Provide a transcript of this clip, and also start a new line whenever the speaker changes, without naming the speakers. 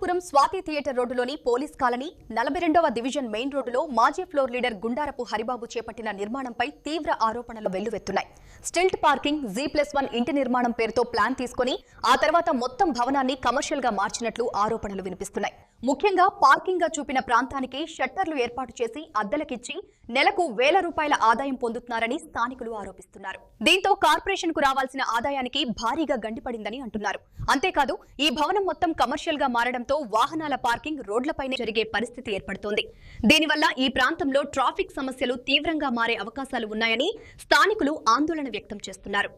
Bhavanipuram Swathi theatre రోడ్డులోని police colony నలభై రెండవ డివిజన్ మెయిన్ రోడ్డులో మాజీ ఫ్లోర్ లీడర్ గుండారపు హరిబాబు చేపట్టిన నిర్మాణంపై తీవ్ర ఆరోపణలు వెల్లువెత్తున్నాయి. Stilt parking G plus one ఇంటి నిర్మాణం పేరుతో ప్లాన్ తీసుకుని ఆ తర్వాత మొత్తం భవనాన్ని కమర్షియల్గా మార్చినట్లు ఆరోపణలు వినిపిస్తున్నాయి. ముఖ్యంగా పార్కింగ్గా చూపిన ప్రాంతానికి షట్టర్లు ఏర్పాటు చేసి అద్దెలకిచ్చి నెలకు వేల రూపాయల ఆదాయం పొందుతున్నారని స్థానికులు ఆరోపిస్తున్నారు. దీంతో కార్పొరేషన్కు రావాల్సిన ఆదాయానికి భారీగా గండిపడిందని అంటున్నారు. అంతేకాదు ఈ భవనం మొత్తం కమర్షియల్గా మారడంతో వాహనాల పార్కింగ్ రోడ్లపైనే జరిగే పరిస్థితి ఏర్పడుతోంది. దీనివల్ల ఈ ప్రాంతంలో ట్రాఫిక్ సమస్యలు తీవ్రంగా మారే అవకాశాలు ఉన్నాయని స్థానికులు ఆందోళన వ్యక్తం చేస్తున్నారు.